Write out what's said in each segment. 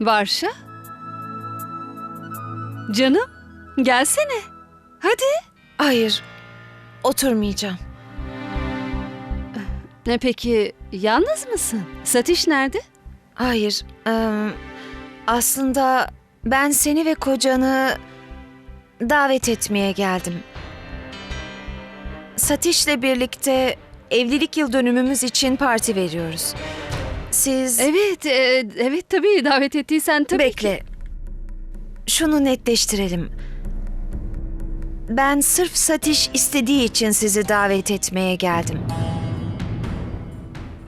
Varşa? Canım, gelsene. Hadi. Hayır, oturmayacağım. Ne peki, yalnız mısın? Satiş nerede? Hayır, eee, aslında ben seni ve kocanı davet etmeye geldim. Satiş'le birlikte evlilik yıl dönümümüz için parti veriyoruz. Siz Evet, e, evet tabii davet ettiysen tabii ki. bekle. Şunu netleştirelim. Ben sırf Satiş istediği için sizi davet etmeye geldim.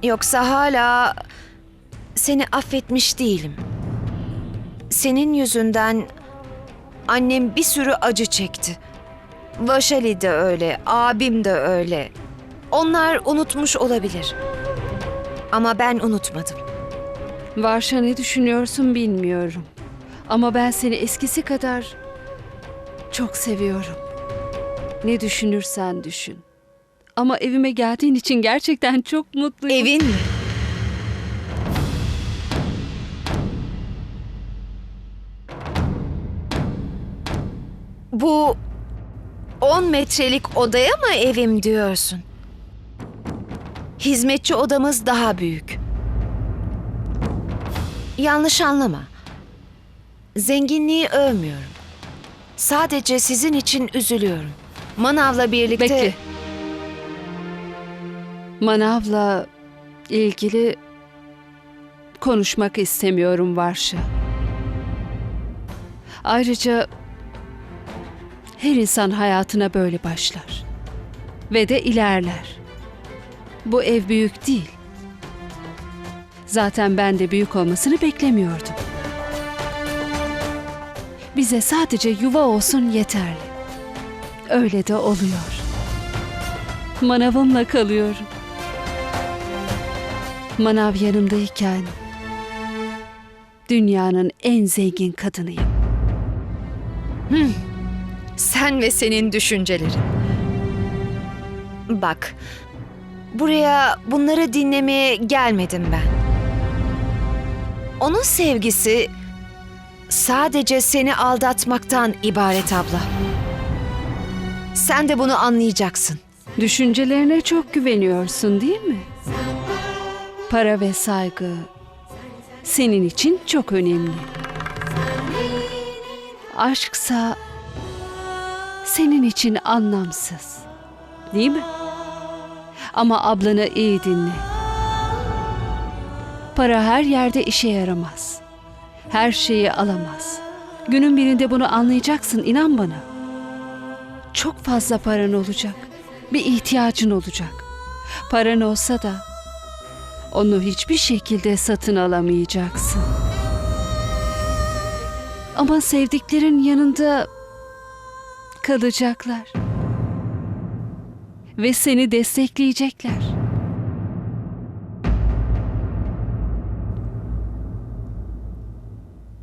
Yoksa hala seni affetmiş değilim. Senin yüzünden annem bir sürü acı çekti. Vaşali de öyle, abim de öyle. Onlar unutmuş olabilir. Ama ben unutmadım. Varşa ne düşünüyorsun bilmiyorum. Ama ben seni eskisi kadar çok seviyorum. Ne düşünürsen düşün. Ama evime geldiğin için gerçekten çok mutluyum. Evin mi? Bu 10 metrelik odaya mı evim diyorsun? Hizmetçi odamız daha büyük. Yanlış anlama. Zenginliği övmüyorum. Sadece sizin için üzülüyorum. Manav'la birlikte... Bekle. Manav'la ilgili konuşmak istemiyorum Varşa. Ayrıca her insan hayatına böyle başlar ve de ilerler. Bu ev büyük değil. Zaten ben de büyük olmasını beklemiyordum. Bize sadece yuva olsun yeterli. Öyle de oluyor. Manavımla kalıyorum. Manav yanımdayken dünyanın en zengin kadınıyım. Sen ve senin düşüncelerin. Bak, buraya bunları dinlemeye gelmedim ben. Onun sevgisi sadece seni aldatmaktan ibaret abla. Sen de bunu anlayacaksın. Düşüncelerine çok güveniyorsun değil mi? Para ve saygı senin için çok önemli. Aşksa senin için anlamsız. Değil mi? Ama ablanı iyi dinle. Para her yerde işe yaramaz. Her şeyi alamaz. Günün birinde bunu anlayacaksın inan bana. Çok fazla paran olacak. Bir ihtiyacın olacak. Paran olsa da onu hiçbir şekilde satın alamayacaksın. Ama sevdiklerin yanında kalacaklar. Ve seni destekleyecekler.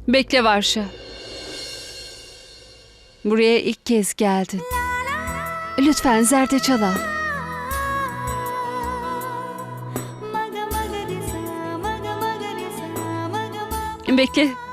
Bekle Varşa. Buraya ilk kez geldin. Lütfen zerdeçal al. Bekle.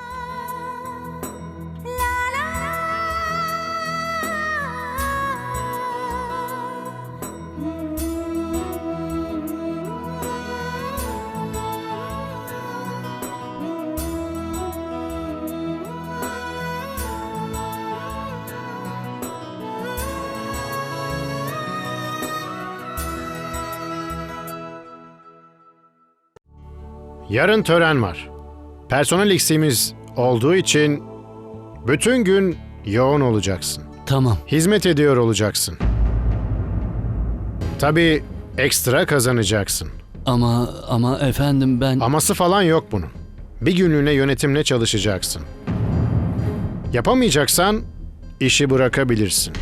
Yarın tören var. Personel eksiğimiz olduğu için bütün gün yoğun olacaksın. Tamam. Hizmet ediyor olacaksın. Tabii ekstra kazanacaksın. Ama ama efendim ben Aması falan yok bunun. Bir günlüğüne yönetimle çalışacaksın. Yapamayacaksan işi bırakabilirsin.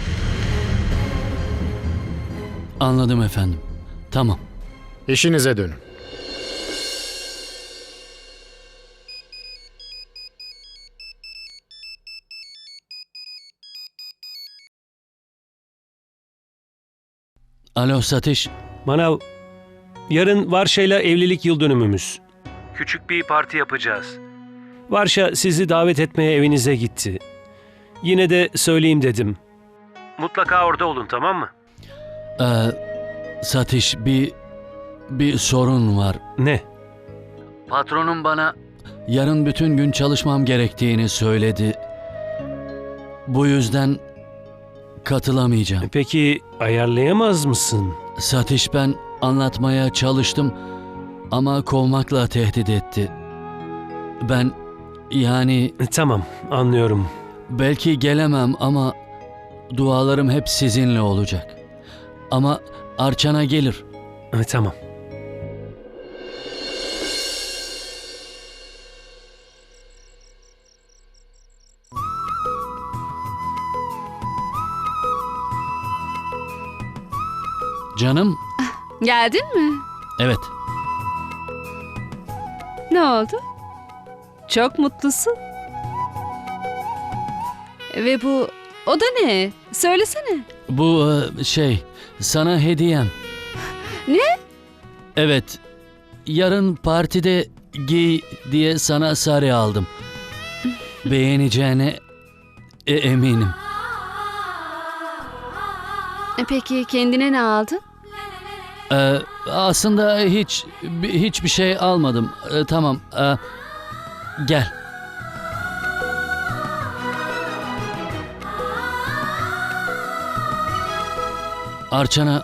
anladım efendim. Tamam. İşinize dönün. Alo Satiş. Manav, yarın Varşa'yla evlilik yıl dönümümüz. Küçük bir parti yapacağız. Varşa sizi davet etmeye evinize gitti. Yine de söyleyeyim dedim. Mutlaka orada olun tamam mı? Ee, Satiş bir bir sorun var. Ne? Patronum bana yarın bütün gün çalışmam gerektiğini söyledi. Bu yüzden katılamayacağım. Peki ayarlayamaz mısın? Satiş ben anlatmaya çalıştım ama kovmakla tehdit etti. Ben yani E, Tamam anlıyorum. belki gelemem ama dualarım hep sizinle olacak. Ama Arçana gelir. E, Tamam. Canım, Geldin mi? evet. Ne oldu? Çok mutlusun. Ve bu o da ne? Söylesene. Bu e, şey, sana hediyem. Ne? Evet. Yarın partide giy diye sana sarı aldım. Beğeneceğine e, eminim. E Peki kendine ne aldın? Ee, aslında hiç bi- hiçbir şey almadım. Ee, tamam. ee, gel. Arçana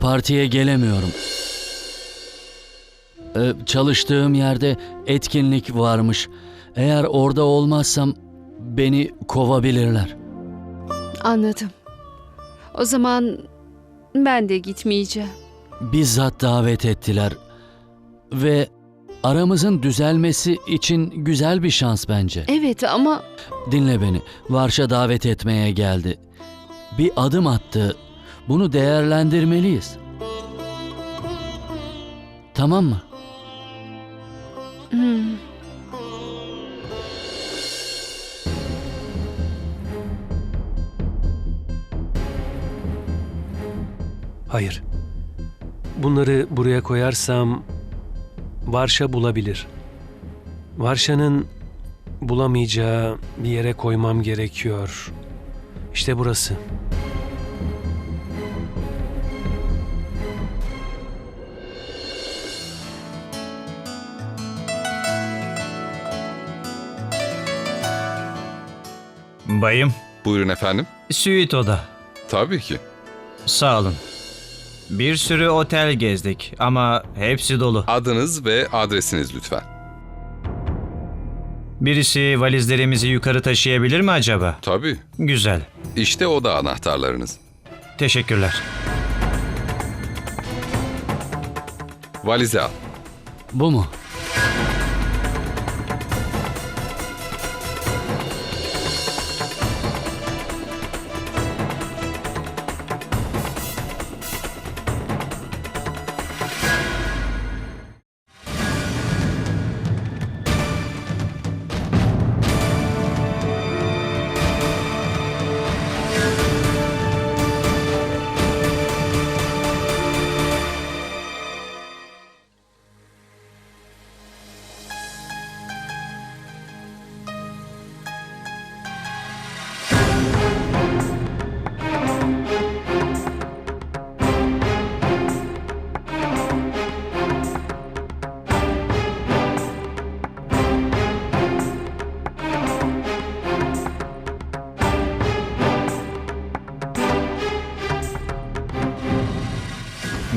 partiye gelemiyorum. Ee, çalıştığım yerde etkinlik varmış. Eğer orada olmazsam beni kovabilirler. Anladım. O zaman ben de gitmeyeceğim. bizzat davet ettiler ve aramızın düzelmesi için güzel bir şans bence. Evet ama Dinle beni. Varş'a davet etmeye geldi. Bir adım attı. Bunu değerlendirmeliyiz. Tamam mı? hmm, Hayır. Bunları buraya koyarsam Varşa bulabilir. Varşa'nın bulamayacağı bir yere koymam gerekiyor. İşte burası. Bayım, Buyurun efendim. süit oda. Tabii ki. Sağ olun. Bir sürü otel gezdik ama hepsi dolu. Adınız ve adresiniz lütfen. Birisi valizlerimizi yukarı taşıyabilir mi acaba? Tabii. Güzel. İşte oda anahtarlarınız. Teşekkürler. Valizi al. Bu mu?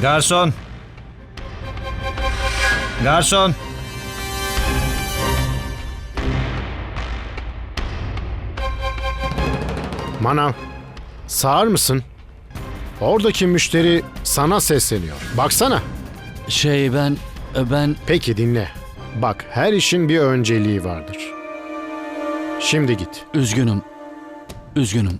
Garson. Garson. Manav, sağır mısın? Oradaki müşteri sana sesleniyor. Baksana. Şey ben ben Peki dinle. Bak her işin bir önceliği vardır. Şimdi git. üzgünüm. Üzgünüm.